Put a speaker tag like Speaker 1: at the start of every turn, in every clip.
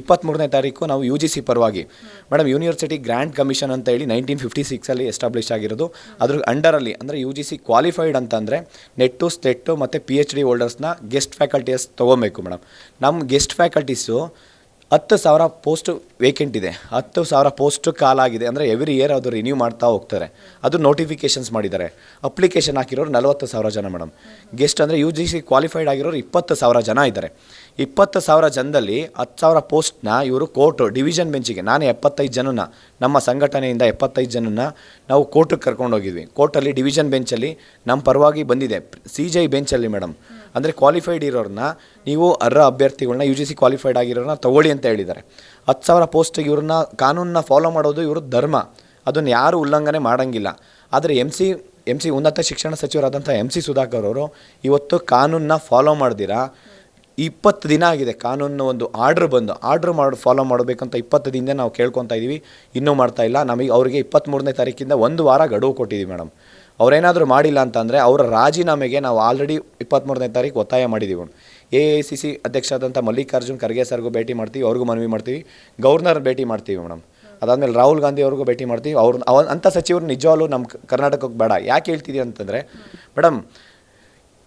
Speaker 1: ಇಪ್ಪತ್ತ್ಮೂರನೇ ತಾರೀಕು ನಾವು ಯು ಜಿ ಸಿ ಪರವಾಗಿ. ಮೇಡಮ್ ಯೂನಿವರ್ಸಿಟಿ ಗ್ರ್ಯಾಂಡ್ ಕಮಿಷನ್ ಅಂತ ಹೇಳಿ ನೈನ್ಟೀನ್ ಫಿಫ್ಟಿ ಸಿಕ್ಸಲ್ಲಿ ಎಸ್ಟಾಬ್ಲಿಷ್ ಆಗಿರೋದು. ಅದ್ರ ಅಂಡರಲ್ಲಿ ಅಂದರೆ ಯು ಜಿ ಸಿ ಕ್ವಾಲಿಫೈಡ್ ಅಂತಂದರೆ ನೆಟ್ಟು ಸ್ಟೆಟ್ಟು ಮತ್ತು ಪಿ ಎಚ್ ಡಿ ಹೋಲ್ಡರ್ಸ್ನ ಗೆಸ್ಟ್ ಫ್ಯಾಕಲ್ಟೀಸ್ ತೊಗೊಬೇಕು ಮೇಡಮ್ ನಮ್ಮ ಗೆಸ್ಟ್ ಫ್ಯಾಕಲ್ಟೀಸು ಹತ್ತು ಸಾವಿರ ಪೋಸ್ಟ್ ವೇಕೆಂಟ್ ಇದೆ. ಹತ್ತು ಸಾವಿರ ಪೋಸ್ಟ್ ಕಾಲಾಗಿದೆ ಅಂದರೆ ಎವ್ರಿ ಇಯರ್ ಅದು ರಿನ್ಯೂ ಮಾಡ್ತಾ ಹೋಗ್ತಾರೆ. ಅದು ನೋಟಿಫಿಕೇಷನ್ಸ್ ಮಾಡಿದ್ದಾರೆ. ಅಪ್ಲಿಕೇಶನ್ ಹಾಕಿರೋರು ನಲವತ್ತು ಸಾವಿರ ಜನ ಮೇಡಮ್ ಗೆಸ್ಟ್ ಅಂದರೆ ಯು ಜಿ ಸಿ ಕ್ವಾಲಿಫೈಡ್ ಆಗಿರೋರು ಇಪ್ಪತ್ತು ಸಾವಿರ ಜನ ಇದ್ದಾರೆ. ಇಪ್ಪತ್ತು ಸಾವಿರ ಜನದಲ್ಲಿ ಹತ್ತು ಸಾವಿರ ಪೋಸ್ಟ್ನ ಇವರು ಕೋರ್ಟು, ಡಿವಿಷನ್ ಬೆಂಚಿಗೆ. ನಾನು ಎಪ್ಪತ್ತೈದು ಜನನ ನಮ್ಮ ಸಂಘಟನೆಯಿಂದ ಎಪ್ಪತ್ತೈದು ಜನನ ನಾವು ಕೋರ್ಟಿಗೆ ಕರ್ಕೊಂಡೋಗಿದ್ವಿ ಕೋರ್ಟಲ್ಲಿ, ಡಿವಿಷನ್ ಬೆಂಚಲ್ಲಿ ನಮ್ಮ ಪರವಾಗಿ ಬಂದಿದೆ. ಸಿ ಜೆ ಬೆಂಚಲ್ಲಿ ಮೇಡಮ್. ಅಂದರೆ ಕ್ವಾಲಿಫೈಡ್ ಇರೋರನ್ನ ನೀವು ಅರ್ಹ ಅಭ್ಯರ್ಥಿಗಳನ್ನ ಯು ಜಿ ಸಿ ಕ್ವಾಲಿಫೈಡ್ ಆಗಿರೋರನ್ನ ತಗೊಳ್ಳಿ ಅಂತ ಹೇಳಿದ್ದಾರೆ. ಹತ್ತು ಸಾವಿರ ಪೋಸ್ಟಿಗೆ ಇವ್ರನ್ನ ಕಾನೂನನ್ನ ಫಾಲೋ ಮಾಡೋದು ಇವರು ಧರ್ಮ. ಅದನ್ನು ಯಾರು ಉಲ್ಲಂಘನೆ ಮಾಡೋಂಗಿಲ್ಲ. ಆದರೆ ಎಂ ಸಿ ಎಂ ಸಿ ಉನ್ನತ ಶಿಕ್ಷಣ ಸಚಿವರಾದಂಥ ಎಂ ಸಿ ಸುಧಾಕರ್ ಅವರು, ಇವತ್ತು ಕಾನೂನನ್ನ ಫಾಲೋ ಮಾಡ್ದಿರಾ? ಇಪ್ಪತ್ತು ದಿನ ಆಗಿದೆ. ಕಾನೂನು ಒಂದು ಆರ್ಡ್ರ್ ಬಂದು, ಆರ್ಡ್ರ್ ಮಾಡಿ, ಫಾಲೋ ಮಾಡಬೇಕಂತ ಇಪ್ಪತ್ತು ದಿನದಿಂದ ನಾವು ಕೇಳ್ಕೊತಾ ಇದ್ದೀವಿ ಇನ್ನೂ ಮಾಡ್ತಾ ಇಲ್ಲ. ನಮಗೆ, ಅವರಿಗೆ ಇಪ್ಪತ್ತ್ಮೂರನೇ ತಾರೀಕಿಂದ ಒಂದು ವಾರ ಗಡುವು ಕೊಟ್ಟಿದ್ದೀವಿ ಮೇಡಮ್. ಅವರೇನಾದರೂ ಮಾಡಿಲ್ಲ ಅಂತಂದರೆ ಅವರ ರಾಜೀನಾಮೆಗೆ ನಾವು ಆಲ್ರೆಡಿ ಇಪ್ಪತ್ತ್ಮೂರನೇ ತಾರೀಕು ಒತ್ತಾಯ ಮಾಡಿದ್ದೀವಿ ಎ ಐ ಸಿ ಸಿ ಅಧ್ಯಕ್ಷರಾದಂಥ ಮಲ್ಲಿಕಾರ್ಜುನ್ ಖರ್ಗೆ ಸರ್ಗೂ ಭೇಟಿ ಮಾಡ್ತೀವಿ, ಅವ್ರಿಗೂ ಮನವಿ ಮಾಡ್ತೀವಿ ಗವರ್ನರ್ ಭೇಟಿ ಮಾಡ್ತೀವಿ ಮೇಡಮ್. ಅದಾದಮೇಲೆ ರಾಹುಲ್ ಗಾಂಧಿ ಅವ್ರಿಗೂ ಭೇಟಿ ಮಾಡ್ತೀವಿ. ಅವ್ರ, ಅವ ಅಂಥ ಸಚಿವರು ನಿಜವಾಗ್ಲೂ ನಮ್ಮ ಕರ್ನಾಟಕಕ್ಕೆ ಬೇಡ. ಯಾಕೆ ಹೇಳ್ತಿದ್ದೀವಿ ಅಂತಂದರೆ, ಮೇಡಮ್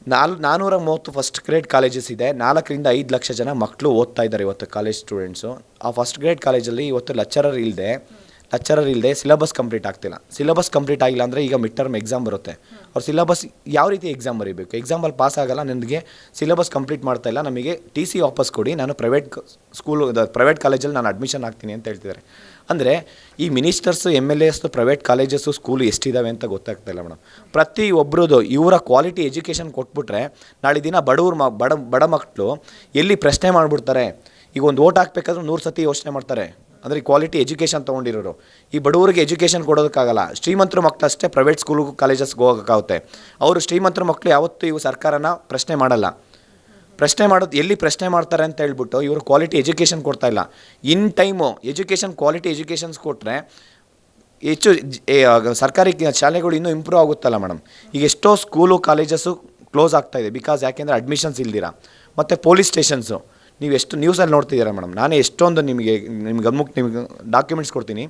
Speaker 1: ನಾಲ್ ನಾನ್ನೂರ ಮೂವತ್ತು ಫಸ್ಟ್ ಗ್ರೇಡ್ ಕಾಲೇಜಸ್ ಇದೆ. ನಾಲ್ಕರಿಂದ ಐದು ಲಕ್ಷ ಜನ ಮಕ್ಕಳು ಓದ್ತಾ ಇದ್ದಾರೆ ಇವತ್ತು ಕಾಲೇಜ್ ಸ್ಟೂಡೆಂಟ್ಸು ಆ ಫಸ್ಟ್ ಗ್ರೇಡ್ ಕಾಲೇಜಲ್ಲಿ ಇವತ್ತು ಲೆಕ್ಚರರ್ ಇಲ್ಲದೆ ಲೆಕ್ಚರರ್ ಇಲ್ಲದೆ ಸಿಲೆಬಸ್ ಕಂಪ್ಲೀಟ್ ಆಗ್ತಿಲ್ಲ. ಸಿಲೆಬಸ್ ಕಂಪ್ಲೀಟ್ ಆಗಿಲ್ಲ ಅಂದರೆ ಈಗ ಮಿಡ್ ಟರ್ಮ್ ಎಕ್ಸಾಮ್ ಬರುತ್ತೆ. ಅವ್ರ ಸಿಲೆಬಸ್ ಯಾವ ರೀತಿ ಎಕ್ಸಾಮ್ ಬರೀಬೇಕು? ಎಕ್ಸಾಮಲ್ಲಿ ಪಾಸ್ ಆಗಲ್ಲ ನನಗೆ ಸಿಲೆಬಸ್ ಕಂಪ್ಲೀಟ್ ಮಾಡ್ತಾ ಇಲ್ಲ, ನಮಗೆ ಟಿ ಸಿ ವಾಪಸ್ ಕೊಡಿ. ನಾನು ಪ್ರೈವೇಟ್ ಸ್ಕೂಲು ಪ್ರೈವೇಟ್ ಕಾಲೇಜಲ್ಲಿ ನಾನು ಅಡ್ಮಿಷನ್ ಆಗ್ತೀನಿ ಅಂತ ಹೇಳ್ತಿದ್ದಾರೆ. ಅಂದರೆ ಈ ministers M L S private colleges school ಎಷ್ಟಿದ್ದಾವೆ ಅಂತ ಗೊತ್ತಾಗ್ತಾ ಇಲ್ಲ ಮೇಡಮ್. ಪ್ರತಿ ಒಬ್ರದ್ದು ಇವರ ಕ್ವಾಲಿಟಿ ಎಜುಕೇಷನ್ ಕೊಟ್ಬಿಟ್ರೆ ನಾಳೆ ದಿನ ಬಡವ್ರ ಮ, ಬಡ ಬಡ ಮಕ್ಕಳು ಎಲ್ಲಿ ಪ್ರಶ್ನೆ ಮಾಡಿಬಿಡ್ತಾರೆ? ಈಗ ಒಂದು ಓಟ್ ಹಾಕ್ಬೇಕಾದ್ರೂ ನೂರು ಸತಿ ಯೋಚನೆ ಮಾಡ್ತಾರೆ. ಅಂದರೆ ಕ್ವಾಲಿಟಿ ಎಜುಕೇಷನ್ ತೊಗೊಂಡಿರೋರು. ಈ ಬಡವರಿಗೆ ಎಜುಕೇಷನ್ ಕೊಡೋದಕ್ಕಾಗಲ್ಲ. ಶ್ರೀಮಂತರ ಮಕ್ಕಳು ಅಷ್ಟೇ ಪ್ರೈವೇಟ್ ಸ್ಕೂಲ್ಗೂ ಕಾಲೇಜಸ್ಗೆ ಹೋಗೋಕ್ಕಾಗುತ್ತೆ. ಅವರು ಶ್ರೀಮಂತರ ಮಕ್ಕಳು ಯಾವತ್ತೂ ಇವು ಸರ್ಕಾರನ ಪ್ರಶ್ನೆ ಮಾಡಲ್ಲ. ಪ್ರಶ್ನೆ ಮಾಡೋದು ಎಲ್ಲಿ ಪ್ರಶ್ನೆ ಮಾಡ್ತಾರೆ ಅಂತ ಹೇಳ್ಬಿಟ್ಟು ಇವರು ಕ್ವಾಲಿಟಿ ಎಜುಕೇಷನ್ ಕೊಡ್ತಾ ಇಲ್ಲ. In time education quality educations ಕೊಟ್ಟರೆ ಹೆಚ್ಚು ಸರ್ಕಾರಿ ಶಾಲೆಗಳು ಇನ್ನೂ ಇಂಪ್ರೂವ್ ಆಗುತ್ತಲ್ಲ ಮೇಡಮ್ ಈಗ ಎಷ್ಟೋ ಸ್ಕೂಲು ಕಾಲೇಜಸ್ಸು ಕ್ಲೋಸ್ ಆಗ್ತಾಯಿದೆ ಬಿಕಾಸ್ ಯಾಕೆಂದರೆ ಅಡ್ಮಿಷನ್ಸ್ ಇಲ್ದಿರ. ಮತ್ತು ಪೊಲೀಸ್ ಸ್ಟೇಷನ್ಸು ನೀವು ಎಷ್ಟು ನ್ಯೂಸಲ್ಲಿ ನೋಡ್ತಿದ್ದೀರಾ ಮೇಡಮ್ ನಾನೇ ಎಷ್ಟೊಂದು ನಿಮಗೆ, ನಿಮ್ಗೆ ಗಮನಕ್ಕೆ ನಿಮಗೆ ಡಾಕ್ಯುಮೆಂಟ್ಸ್ ಕೊಡ್ತೀನಿ.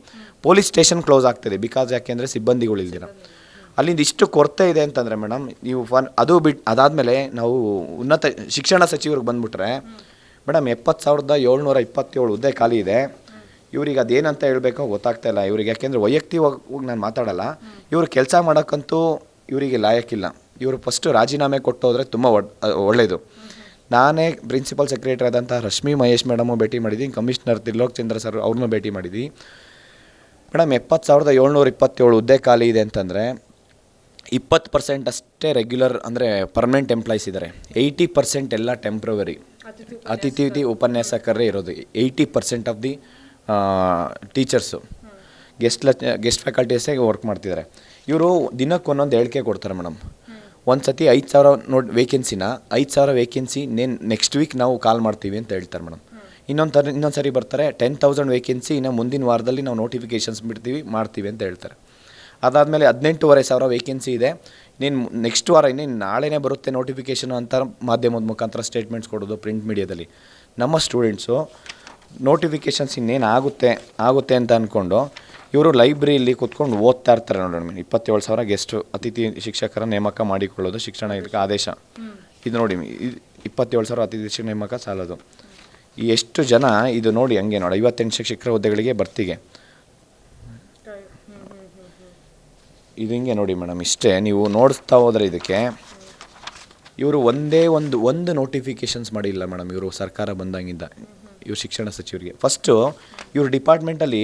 Speaker 1: ಪೊಲೀಸ್ ಸ್ಟೇಷನ್ ಕ್ಲೋಸ್ ಆಗ್ತಿದೆ. ಬಿಕಾಸ್ ಯಾಕೆಂದರೆ ಸಿಬ್ಬಂದಿಗಳು ಇಲ್ದಿರ. ಅಲ್ಲಿಂದ ಇಷ್ಟು ಕೊರತೆ ಇದೆ ಅಂತಂದರೆ ಮೇಡಮ್ ನೀವು ಫನ್ ಅದು ಬಿಟ್ಟು ಅದಾದಮೇಲೆ ನಾವು ಉನ್ನತ ಶಿಕ್ಷಣ ಸಚಿವರಿಗೆ ಬಂದುಬಿಟ್ರೆ ಮೇಡಮ್ ಎಪ್ಪತ್ತು ಸಾವಿರದ ಏಳ್ನೂರ ಇಪ್ಪತ್ತೇಳು ಹುದ್ದೆ ಖಾಲಿ ಇದೆ. ಇವ್ರಿಗೆ ಅದೇನಂತ ಹೇಳಬೇಕೋ ಗೊತ್ತಾಗ್ತಾ ಇಲ್ಲ. ಇವ್ರಿಗೆ ಯಾಕೆಂದರೆ ವೈಯಕ್ತಿಕವಾಗಿ ನಾನು ಮಾತಾಡಲ್ಲ. ಇವರು ಕೆಲಸ ಮಾಡೋಕ್ಕಂತೂ ಇವರಿಗೆ ಲಾಯಕ್ಕಿಲ್ಲ. ಇವರು ಫಸ್ಟು ರಾಜೀನಾಮೆ ಕೊಟ್ಟು ಹೋದರೆ ತುಂಬ ಒಳ್ಳೆಯದು ನಾನೇ ಪ್ರಿನ್ಸಿಪಲ್ ಸೆಕ್ರೆಟರಿ ಆದಂಥ ರಶ್ಮಿ ಮಹೇಶ್ ಮೇಡಮು ಭೇಟಿ ಮಾಡಿದ್ದೀನಿ. ಕಮಿಷನರ್ ತಿರ್ಲೋಕ್ ಚಂದ್ರ ಸರ್ ಅವ್ರನ್ನೂ ಭೇಟಿ ಮಾಡಿದ್ವಿ ಮೇಡಮ್ ಎಪ್ಪತ್ತು ಸಾವಿರದ ಏಳ್ನೂರ ಇಪ್ಪತ್ತೇಳು ಹುದ್ದೆ ಖಾಲಿ ಇದೆ ಅಂತಂದರೆ ಇಪ್ಪತ್ತು ಪರ್ಸೆಂಟ್ ಅಷ್ಟೇ ರೆಗ್ಯುಲರ್ ಅಂದರೆ ಪರ್ಮನೆಂಟ್ ಎಂಪ್ಲಾಯ್ಸ್ ಇದ್ದಾರೆ ಏಯ್ಟಿ ಪರ್ಸೆಂಟ್ ಎಲ್ಲ ಟೆಂಪ್ರವರಿ ಅತಿಥಿ ಉಪನ್ಯಾಸಕರೇ ಇರೋದು. Eighty percent of the teachers guest ಲ ಗೆಸ್ಟ್ ಫ್ಯಾಕಲ್ಟೀಸೇ ವರ್ಕ್ ಮಾಡ್ತಿದ್ದಾರೆ ಇವರು ದಿನಕ್ಕೆ ಒಂದೊಂದು ಹೇಳಿಕೆ ಕೊಡ್ತಾರೆ ಮೇಡಮ್. ಒಂದು ಸತಿ ಐದು ಸಾವಿರ ನೋಡಿ ವೇಕೆನ್ಸಿನ ಐದು ಸಾವಿರ ವೇಕೆನ್ಸಿ ನೇನ್ ನೆಕ್ಸ್ಟ್ ವೀಕ್ ನಾವು ಕಾಲ್ ಮಾಡ್ತೀವಿ ಅಂತ ಹೇಳ್ತಾರೆ ಮೇಡಮ್ ಇನ್ನೊಂದು ತರ ಇನ್ನೊಂದು ಸರಿ ಬರ್ತಾರೆ ಟೆನ್ ತೌಸಂಡ್ ವೇಕೆನ್ಸಿ ಇನ್ನು ಮುಂದಿನ ವಾರದಲ್ಲಿ ನಾವು ನೋಟಿಫಿಕೇಷನ್ಸ್ ಬಿಡ್ತೀವಿ ಮಾಡ್ತೀವಿ ಅಂತ ಹೇಳ್ತಾರೆ. ಅದಾದಮೇಲೆ ಹದಿನೆಂಟುವರೆ ಸಾವಿರ ವೇಕೆನ್ಸಿ ಇದೆ. ನೀನು ನೆಕ್ಸ್ಟ್ ವಾರ ಇನ್ನೇನು ನಾಳೆನೇ ಬರುತ್ತೆ ನೋಟಿಫಿಕೇಷನ್ ಅಂತ ಮಾಧ್ಯಮದ ಮುಖಾಂತರ ಸ್ಟೇಟ್ಮೆಂಟ್ಸ್ ಕೊಡೋದು ಪ್ರಿಂಟ್ ಮೀಡಿಯಾದಲ್ಲಿ ನಮ್ಮ ಸ್ಟೂಡೆಂಟ್ಸು ನೋಟಿಫಿಕೇಷನ್ಸ್ ಇನ್ನೇನು ಆಗುತ್ತೆ ಆಗುತ್ತೆ ಅಂತ ಅಂದ್ಕೊಂಡು ಇವರು ಲೈಬ್ರರಿಯಲ್ಲಿ ಕೂತ್ಕೊಂಡು ಓದ್ತಾ ಇರ್ತಾರೆ ನೋಡಿ ಇಪ್ಪತ್ತೇಳು ಸಾವಿರ ಗೆಸ್ಟು ಅತಿಥಿ ಶಿಕ್ಷಕರ ನೇಮಕ ಮಾಡಿಕೊಳ್ಳೋದು ಶಿಕ್ಷಣ ಇಲಾಖೆ ಆದೇಶ. ಇದು ನೋಡಿ ಇಪ್ಪತ್ತೇಳು ಸಾವಿರ ಅತಿಥಿ ಶಿಕ್ಷಕ ನೇಮಕ ಸಾಲದು. ಈ ಎಷ್ಟು ಜನ ಇದು ನೋಡಿ ಹಂಗೆ ನೋಡಿ ಐವತ್ತೆಂಟು ಶಿಕ್ಷಕರ ಹುದ್ದೆಗಳಿಗೆ ಬರ್ತಿಗೆ ಇದು ಹಿಂಗೆ ನೋಡಿ ಮೇಡಮ್ ಇಷ್ಟೇ ನೀವು ನೋಡಿಸ್ತಾ ಹೋದ್ರೆ ಇದಕ್ಕೆ ಇವರು ಒಂದೇ ಒಂದು ಒಂದು ನೋಟಿಫಿಕೇಷನ್ಸ್ ಮಾಡಿಲ್ಲ ಮೇಡಮ್ ಇವರು ಸರ್ಕಾರ ಬಂದಂಗಿಂದ ಇವರು ಶಿಕ್ಷಣ ಸಚಿವರಿಗೆ. ಫಸ್ಟು ಇವ್ರ ಡಿಪಾರ್ಟ್ಮೆಂಟಲ್ಲಿ